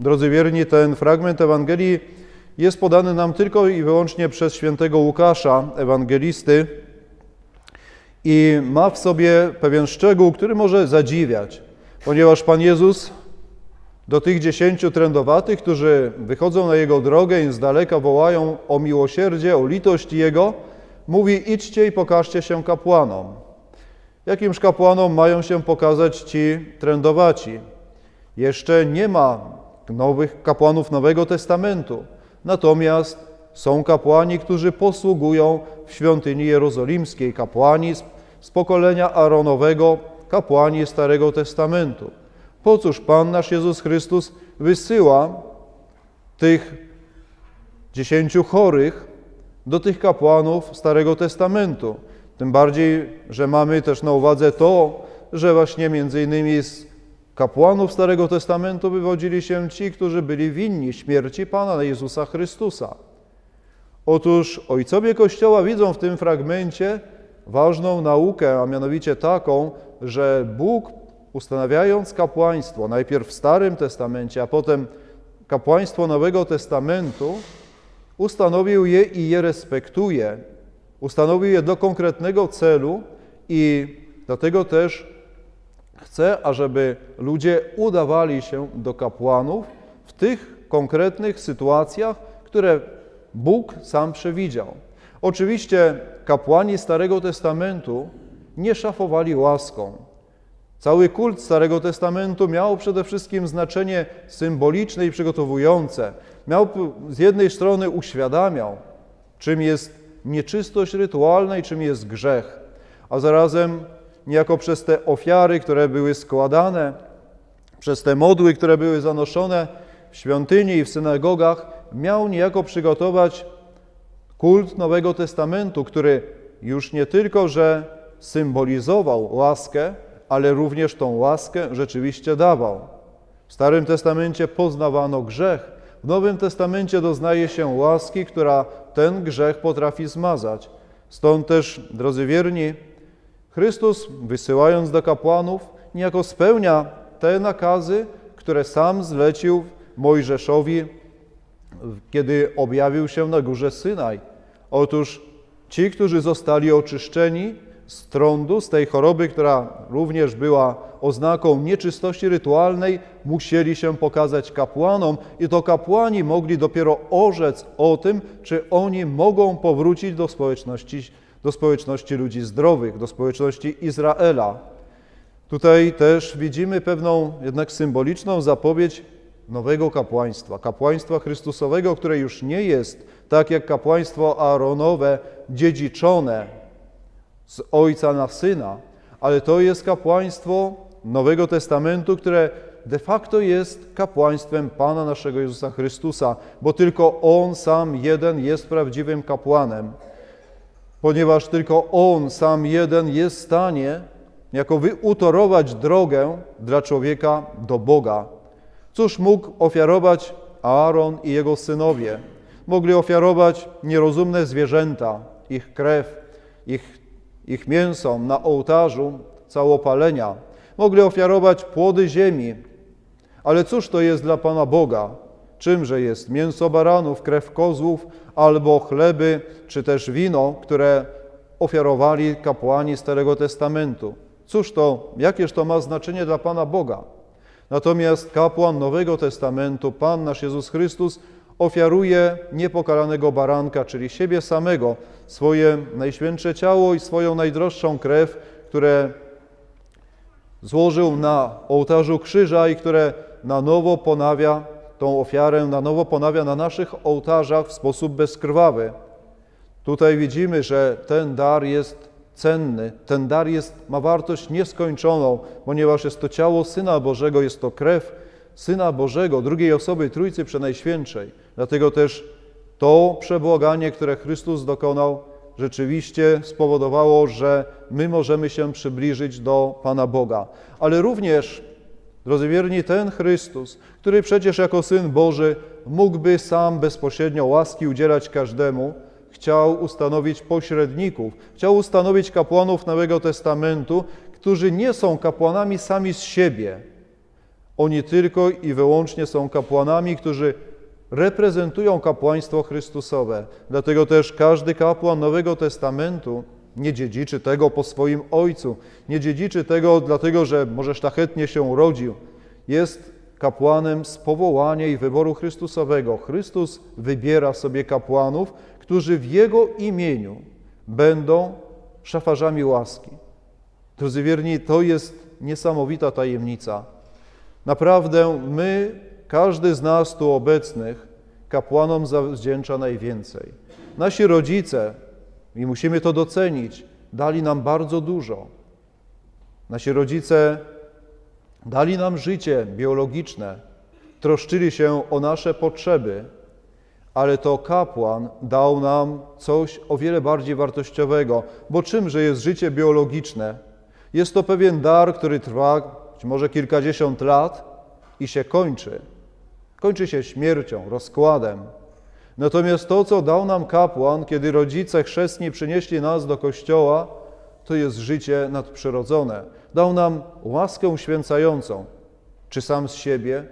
Drodzy wierni, ten fragment Ewangelii jest podany nam tylko i wyłącznie przez świętego Łukasza, ewangelisty, i ma w sobie pewien szczegół, który może zadziwiać, ponieważ Pan Jezus do tych dziesięciu trędowatych, którzy wychodzą na Jego drogę i z daleka wołają o miłosierdzie, o litość Jego, mówi idźcie i pokażcie się kapłanom. Jakimż kapłanom mają się pokazać ci trędowaci? Jeszcze nie ma nowych kapłanów Nowego Testamentu, natomiast są kapłani, którzy posługują w świątyni jerozolimskiej, kapłani z, pokolenia Aaronowego, kapłani Starego Testamentu. Po cóż Pan nasz Jezus Chrystus wysyła tych dziesięciu chorych do tych kapłanów Starego Testamentu? Tym bardziej, że mamy też na uwadze to, że właśnie między innymi z kapłanów Starego Testamentu wywodzili się ci, którzy byli winni śmierci Pana Jezusa Chrystusa. Otóż ojcowie Kościoła widzą w tym fragmencie ważną naukę, a mianowicie taką, że Bóg ustanawiając kapłaństwo, najpierw w Starym Testamencie, a potem kapłaństwo Nowego Testamentu, ustanowił je i je respektuje. Ustanowił je do konkretnego celu i dlatego też chce, ażeby ludzie udawali się do kapłanów w tych konkretnych sytuacjach, które Bóg sam przewidział. Oczywiście kapłani Starego Testamentu nie szafowali łaską. Cały kult Starego Testamentu miał przede wszystkim znaczenie symboliczne i przygotowujące. Miał z jednej strony uświadamiał, czym jest nieczystość rytualna i czym jest grzech, a zarazem niejako przez te ofiary, które były składane, przez te modły, które były zanoszone w świątyni i w synagogach, miał niejako przygotować kult Nowego Testamentu, który już nie tylko, że symbolizował łaskę, ale również tą łaskę rzeczywiście dawał. W Starym Testamencie poznawano grzech, w Nowym Testamencie doznaje się łaski, która ten grzech potrafi zmazać. Stąd też, drodzy wierni, Chrystus, wysyłając do kapłanów, niejako spełnia te nakazy, które sam zlecił Mojżeszowi, kiedy objawił się na górze Synaj. Otóż ci, którzy zostali oczyszczeni z trądu, z tej choroby, która również była oznaką nieczystości rytualnej, musieli się pokazać kapłanom i to kapłani mogli dopiero orzec o tym, czy oni mogą powrócić do społeczności, do społeczności ludzi zdrowych, do społeczności Izraela. Tutaj też widzimy pewną jednak symboliczną zapowiedź nowego kapłaństwa, kapłaństwa Chrystusowego, które już nie jest tak jak kapłaństwo Aaronowe dziedziczone z ojca na syna, ale to jest kapłaństwo Nowego Testamentu, które de facto jest kapłaństwem Pana naszego Jezusa Chrystusa, bo tylko On sam jeden jest prawdziwym kapłanem, ponieważ tylko On sam jeden jest w stanie jako wyutorować drogę dla człowieka do Boga. Cóż mógł ofiarować Aaron i jego synowie? Mogli ofiarować nierozumne zwierzęta, ich krew, ich, ich mięso na ołtarzu całopalenia. Mogli ofiarować płody ziemi. Ale cóż to jest dla Pana Boga? Czymże jest mięso baranów, krew kozłów, albo chleby, czy też wino, które ofiarowali kapłani Starego Testamentu? Cóż to, jakież to ma znaczenie dla Pana Boga? Natomiast kapłan Nowego Testamentu, Pan nasz Jezus Chrystus, ofiaruje niepokalanego baranka, czyli siebie samego, swoje najświętsze ciało i swoją najdroższą krew, które złożył na ołtarzu krzyża i które na nowo ponawia tą ofiarę, na nowo ponawia na naszych ołtarzach w sposób bezkrwawy. Tutaj widzimy, że ten dar jest cenny, ten dar jest, ma wartość nieskończoną, ponieważ jest to ciało Syna Bożego, jest to krew Syna Bożego, drugiej osoby Trójcy Przenajświętszej. Dlatego też to przebłaganie, które Chrystus dokonał, rzeczywiście spowodowało, że my możemy się przybliżyć do Pana Boga. Ale również, drodzy wierni, ten Chrystus, który przecież jako Syn Boży mógłby sam bezpośrednio łaski udzielać każdemu, chciał ustanowić pośredników, chciał ustanowić kapłanów Nowego Testamentu, którzy nie są kapłanami sami z siebie. Oni tylko i wyłącznie są kapłanami, którzy reprezentują kapłaństwo Chrystusowe. Dlatego też każdy kapłan Nowego Testamentu nie dziedziczy tego po swoim ojcu, nie dziedziczy tego dlatego, że może szlachetnie się urodził. Jest kapłanem z powołania i wyboru Chrystusowego. Chrystus wybiera sobie kapłanów, którzy w Jego imieniu będą szafarzami łaski. Drodzy wierni, to jest niesamowita tajemnica. Naprawdę my, każdy z nas tu obecnych, kapłanom zawdzięcza najwięcej. Nasi rodzice, i musimy to docenić, dali nam bardzo dużo. Nasi rodzice dali nam życie biologiczne, troszczyli się o nasze potrzeby, ale to kapłan dał nam coś o wiele bardziej wartościowego, bo czymże jest życie biologiczne? Jest to pewien dar, który trwa być może kilkadziesiąt lat i się kończy. Kończy się śmiercią, rozkładem. Natomiast to, co dał nam kapłan, kiedy rodzice chrzestni przynieśli nas do kościoła, to jest życie nadprzyrodzone. Dał nam łaskę uświęcającą. Czy sam z siebie?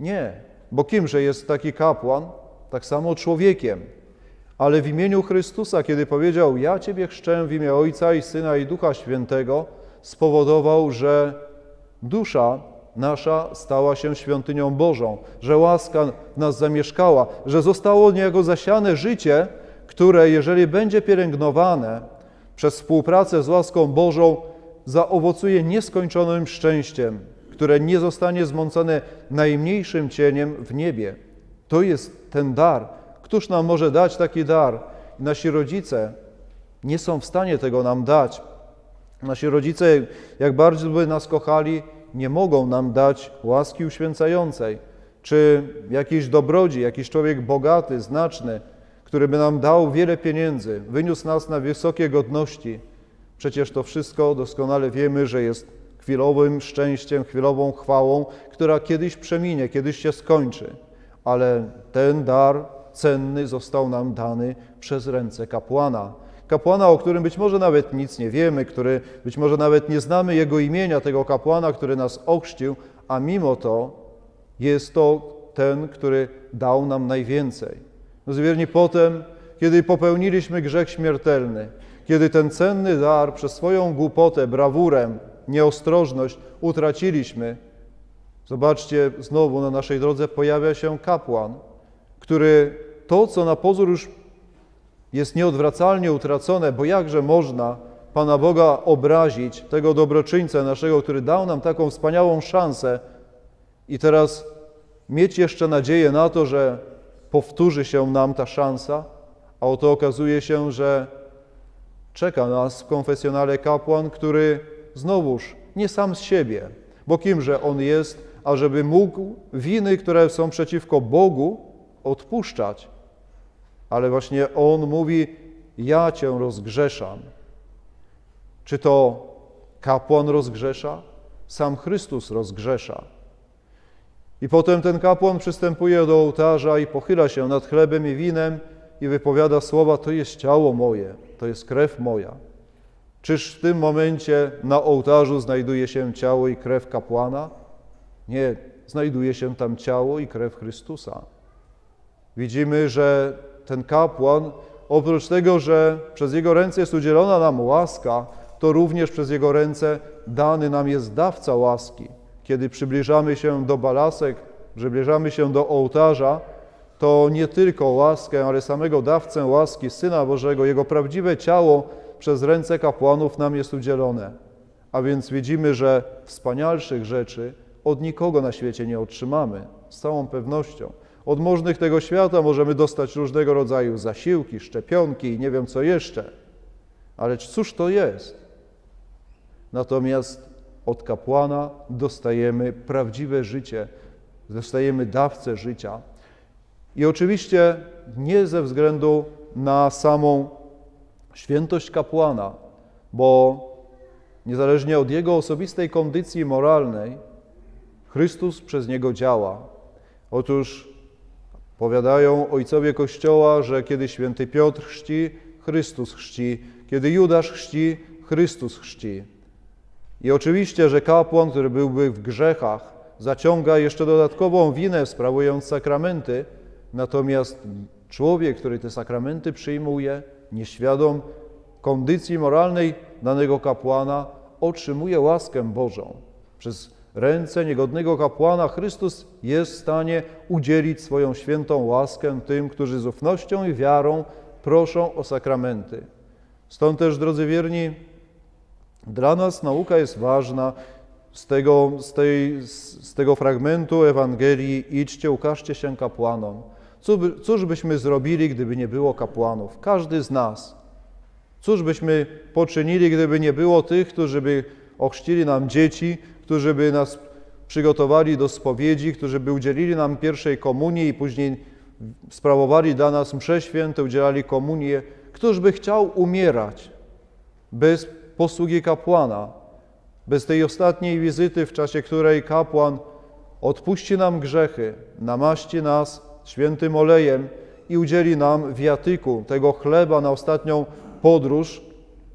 Nie, bo kimże jest taki kapłan? Tak samo człowiekiem. Ale w imieniu Chrystusa, kiedy powiedział: Ja Ciebie chrzczę w imię Ojca i Syna i Ducha Świętego, spowodował, że dusza nasza stała się świątynią Bożą, że łaska nas zamieszkała, że zostało niejako zasiane życie, które, jeżeli będzie pielęgnowane przez współpracę z łaską Bożą, zaowocuje nieskończonym szczęściem, które nie zostanie zmącone najmniejszym cieniem w niebie. To jest ten dar. Któż nam może dać taki dar? Nasi rodzice nie są w stanie tego nam dać. Nasi rodzice, jak bardzo by nas kochali, nie mogą nam dać łaski uświęcającej, czy jakiś dobrodzi, jakiś człowiek bogaty, znaczny, który by nam dał wiele pieniędzy, wyniósł nas na wysokie godności. Przecież to wszystko doskonale wiemy, że jest chwilowym szczęściem, chwilową chwałą, która kiedyś przeminie, kiedyś się skończy. Ale ten dar cenny został nam dany przez ręce kapłana. Kapłana, o którym być może nawet nic nie wiemy, który być może nawet nie znamy jego imienia, tego kapłana, który nas ochrzcił, a mimo to jest to ten, który dał nam najwięcej. No wierni, potem, kiedy popełniliśmy grzech śmiertelny, kiedy ten cenny dar przez swoją głupotę, brawurę, nieostrożność utraciliśmy, zobaczcie, znowu na naszej drodze pojawia się kapłan, który to, co na pozór już jest nieodwracalnie utracone, bo jakże można Pana Boga obrazić, tego dobroczyńcę naszego, który dał nam taką wspaniałą szansę i teraz mieć jeszcze nadzieję na to, że powtórzy się nam ta szansa, a oto okazuje się, że czeka nas w konfesjonale kapłan, który znowuż nie sam z siebie, bo kimże on jest, ażeby mógł winy, które są przeciwko Bogu, odpuszczać. Ale właśnie on mówi: Ja cię rozgrzeszam. Czy to kapłan rozgrzesza? Sam Chrystus rozgrzesza. I potem ten kapłan przystępuje do ołtarza i pochyla się nad chlebem i winem i wypowiada słowa: To jest ciało moje, to jest krew moja. Czyż w tym momencie na ołtarzu znajduje się ciało i krew kapłana? Nie, znajduje się tam ciało i krew Chrystusa. Widzimy, że ten kapłan, oprócz tego, że przez jego ręce jest udzielona nam łaska, to również przez jego ręce dany nam jest dawca łaski. Kiedy przybliżamy się do balasek, przybliżamy się do ołtarza, to nie tylko łaskę, ale samego dawcę łaski, Syna Bożego, Jego prawdziwe ciało przez ręce kapłanów nam jest udzielone. A więc widzimy, że wspanialszych rzeczy od nikogo na świecie nie otrzymamy, z całą pewnością. Od możnych tego świata możemy dostać różnego rodzaju zasiłki, szczepionki i nie wiem co jeszcze. Ale cóż to jest? Natomiast od kapłana dostajemy prawdziwe życie, dostajemy dawcę życia. I oczywiście nie ze względu na samą świętość kapłana, bo niezależnie od jego osobistej kondycji moralnej, Chrystus przez niego działa. Otóż powiadają ojcowie Kościoła, że kiedy święty Piotr chrzci, Chrystus chrzci, kiedy Judasz chrzci, Chrystus chrzci. I oczywiście, że kapłan, który byłby w grzechach, zaciąga jeszcze dodatkową winę, sprawując sakramenty, natomiast człowiek, który te sakramenty przyjmuje, nieświadom kondycji moralnej danego kapłana, otrzymuje łaskę Bożą. Przez ręce niegodnego kapłana Chrystus jest w stanie udzielić swoją świętą łaskę tym, którzy z ufnością i wiarą proszą o sakramenty. Stąd też, drodzy wierni, dla nas nauka jest ważna z tego, z, tej, z tego fragmentu Ewangelii idźcie, ukażcie się kapłanom. Cóż, by, cóż byśmy zrobili, gdyby nie było kapłanów? Każdy z nas. Cóż byśmy poczynili, gdyby nie było tych, którzy by ochrzcili nam dzieci, którzy by nas przygotowali do spowiedzi, którzy by udzielili nam pierwszej komunii i później sprawowali dla nas msze święte, udzielali komunię. Któż by chciał umierać bez posługi kapłana, bez tej ostatniej wizyty, w czasie której kapłan odpuści nam grzechy, namaści nas świętym olejem i udzieli nam wiatyku, tego chleba na ostatnią podróż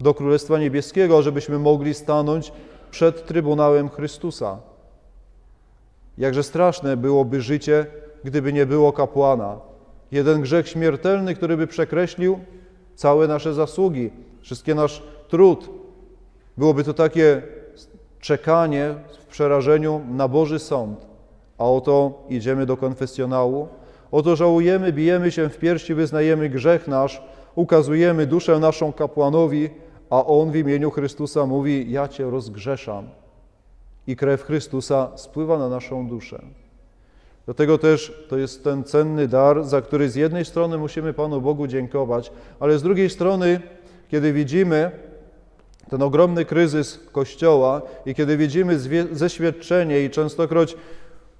do Królestwa Niebieskiego, żebyśmy mogli stanąć przed Trybunałem Chrystusa. Jakże straszne byłoby życie, gdyby nie było kapłana. Jeden grzech śmiertelny, który by przekreślił całe nasze zasługi, wszystkie nasz trud. Byłoby to takie czekanie w przerażeniu na Boży Sąd. A oto idziemy do konfesjonału, oto żałujemy, bijemy się w piersi, wyznajemy grzech nasz, ukazujemy duszę naszą kapłanowi, a on w imieniu Chrystusa mówi: Ja cię rozgrzeszam. I krew Chrystusa spływa na naszą duszę. Dlatego też to jest ten cenny dar, za który z jednej strony musimy Panu Bogu dziękować, ale z drugiej strony, kiedy widzimy ten ogromny kryzys Kościoła i kiedy widzimy zeświadczenie i częstokroć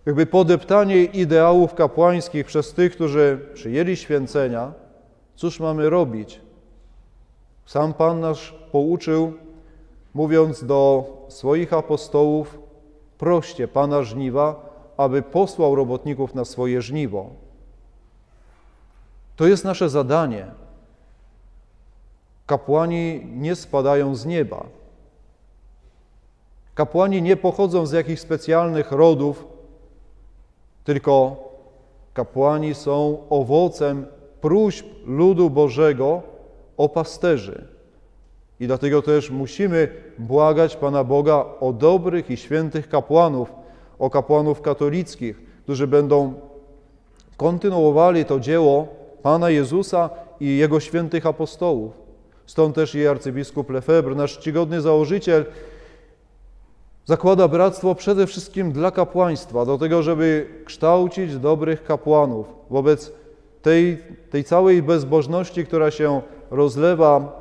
jakby podeptanie ideałów kapłańskich przez tych, którzy przyjęli święcenia, cóż mamy robić? Sam Pan nasz pouczył, mówiąc do swoich apostołów, proście Pana żniwa, aby posłał robotników na swoje żniwo. To jest nasze zadanie. Kapłani nie spadają z nieba. Kapłani nie pochodzą z jakichś specjalnych rodów, tylko kapłani są owocem próśb ludu Bożego o pasterzy. I dlatego też musimy błagać Pana Boga o dobrych i świętych kapłanów, o kapłanów katolickich, którzy będą kontynuowali to dzieło Pana Jezusa i Jego świętych apostołów. Stąd też i arcybiskup Lefebvre, nasz czcigodny założyciel, zakłada bractwo przede wszystkim dla kapłaństwa, do tego, żeby kształcić dobrych kapłanów wobec tej, tej całej bezbożności, która się rozlewa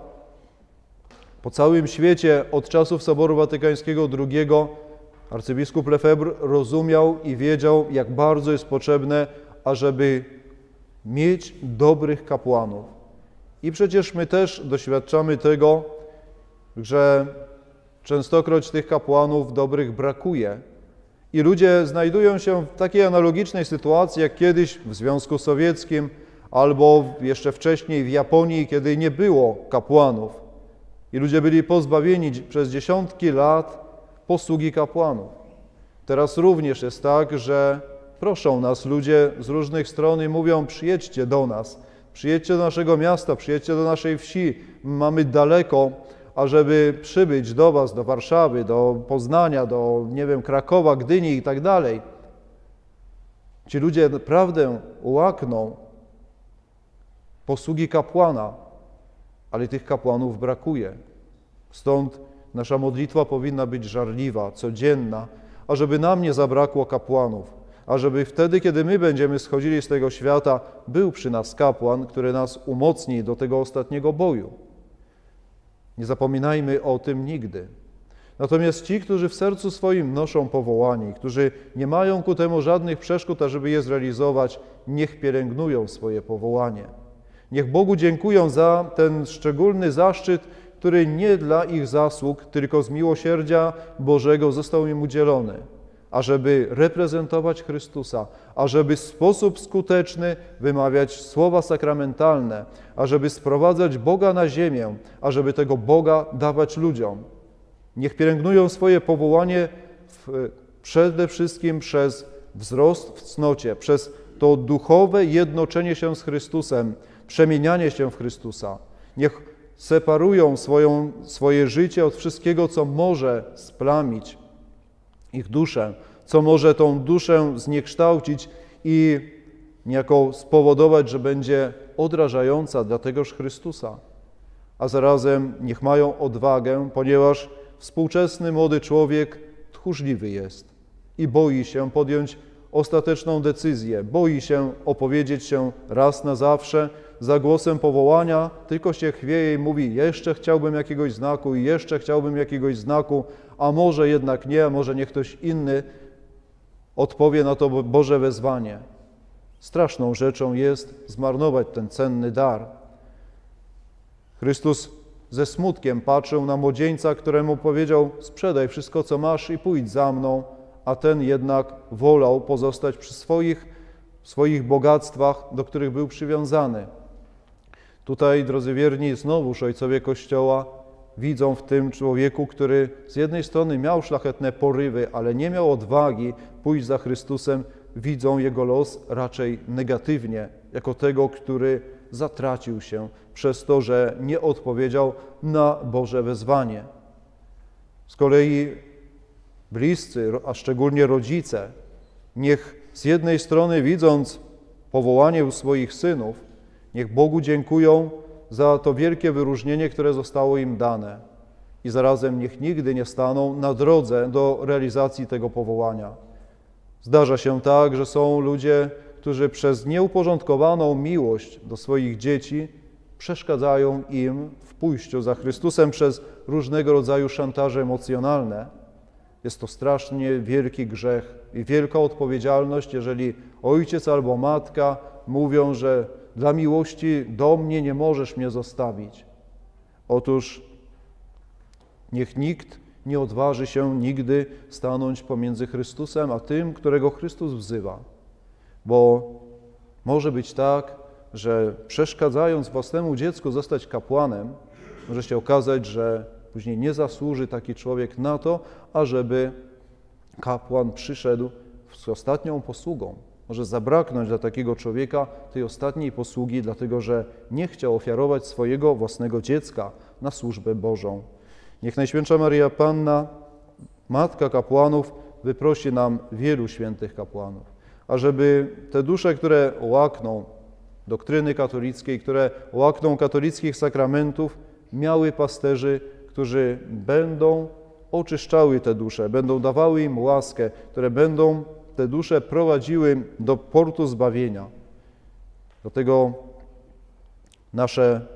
po całym świecie od czasów Soboru Watykańskiego II. Arcybiskup Lefebvre rozumiał i wiedział, jak bardzo jest potrzebne, ażeby mieć dobrych kapłanów. I przecież my też doświadczamy tego, że częstokroć tych kapłanów dobrych brakuje. I ludzie znajdują się w takiej analogicznej sytuacji jak kiedyś w Związku Sowieckim albo jeszcze wcześniej w Japonii, kiedy nie było kapłanów. I ludzie byli pozbawieni przez dziesiątki lat posługi kapłanów. Teraz również jest tak, że proszą nas ludzie z różnych stron i mówią: przyjedźcie do nas, przyjedźcie do naszego miasta, przyjedźcie do naszej wsi. Mamy daleko, ażeby przybyć do Was, do Warszawy, do Poznania, do, nie wiem, Krakowa, Gdyni i tak dalej. Ci ludzie naprawdę łakną posługi kapłana, ale tych kapłanów brakuje. Stąd nasza modlitwa powinna być żarliwa, codzienna, ażeby nam nie zabrakło kapłanów, ażeby wtedy, kiedy my będziemy schodzili z tego świata, był przy nas kapłan, który nas umocni do tego ostatniego boju. Nie zapominajmy o tym nigdy. Natomiast ci, którzy w sercu swoim noszą powołanie, którzy nie mają ku temu żadnych przeszkód, ażeby je zrealizować, niech pielęgnują swoje powołanie. Niech Bogu dziękują za ten szczególny zaszczyt, który nie dla ich zasług, tylko z miłosierdzia Bożego został im udzielony, ażeby reprezentować Chrystusa, ażeby w sposób skuteczny wymawiać słowa sakramentalne, ażeby sprowadzać Boga na ziemię, ażeby tego Boga dawać ludziom. Niech pielęgnują swoje powołanie w przede wszystkim przez wzrost w cnocie, przez to duchowe jednoczenie się z Chrystusem, przemienianie się w Chrystusa. Niech separują swoją, swoje życie od wszystkiego, co może splamić ich duszę, co może tą duszę zniekształcić i niejako spowodować, że będzie odrażająca dla tegoż Chrystusa. A zarazem niech mają odwagę, ponieważ współczesny młody człowiek tchórzliwy jest i boi się podjąć ostateczną decyzję, boi się opowiedzieć się raz na zawsze za głosem powołania, tylko się chwieje i mówi: Jeszcze chciałbym jakiegoś znaku, i jeszcze chciałbym jakiegoś znaku, a może jednak nie, a może niech ktoś inny odpowie na to Boże wezwanie. Straszną rzeczą jest zmarnować ten cenny dar. Chrystus ze smutkiem patrzył na młodzieńca, któremu powiedział: Sprzedaj wszystko, co masz i pójdź za mną, a ten jednak wolał pozostać przy swoich, swoich bogactwach, do których był przywiązany. Tutaj, drodzy wierni, znowuż ojcowie Kościoła widzą w tym człowieku, który z jednej strony miał szlachetne porywy, ale nie miał odwagi pójść za Chrystusem, widzą jego los raczej negatywnie, jako tego, który zatracił się przez to, że nie odpowiedział na Boże wezwanie. Z kolei bliscy, a szczególnie rodzice, niech z jednej strony widząc powołanie u swoich synów, niech Bogu dziękują za to wielkie wyróżnienie, które zostało im dane i zarazem niech nigdy nie staną na drodze do realizacji tego powołania. Zdarza się tak, że są ludzie, którzy przez nieuporządkowaną miłość do swoich dzieci przeszkadzają im w pójściu za Chrystusem przez różnego rodzaju szantaże emocjonalne. Jest to strasznie wielki grzech i wielka odpowiedzialność, jeżeli ojciec albo matka mówią, że dla miłości do mnie nie możesz mnie zostawić. Otóż niech nikt nie odważy się nigdy stanąć pomiędzy Chrystusem a tym, którego Chrystus wzywa. Bo może być tak, że przeszkadzając własnemu dziecku zostać kapłanem, może się okazać, że później nie zasłuży taki człowiek na to, ażeby kapłan przyszedł z ostatnią posługą. Może zabraknąć dla takiego człowieka tej ostatniej posługi, dlatego że nie chciał ofiarować swojego własnego dziecka na służbę Bożą. Niech Najświętsza Maria Panna, Matka kapłanów, wyprosi nam wielu świętych kapłanów, ażeby te dusze, które łakną doktryny katolickiej, które łakną katolickich sakramentów, miały pasterzy, którzy będą oczyszczały te dusze, będą dawały im łaskę, które będą te dusze prowadziły do portu zbawienia. Dlatego nasze,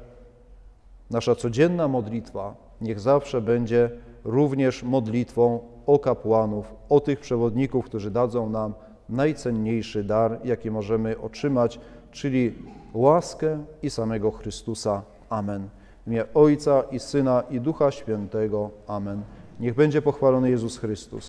nasza codzienna modlitwa niech zawsze będzie również modlitwą o kapłanów, o tych przewodników, którzy dadzą nam najcenniejszy dar, jaki możemy otrzymać, czyli łaskę i samego Chrystusa. Amen. W imię Ojca i Syna i Ducha Świętego. Amen. Niech będzie pochwalony Jezus Chrystus.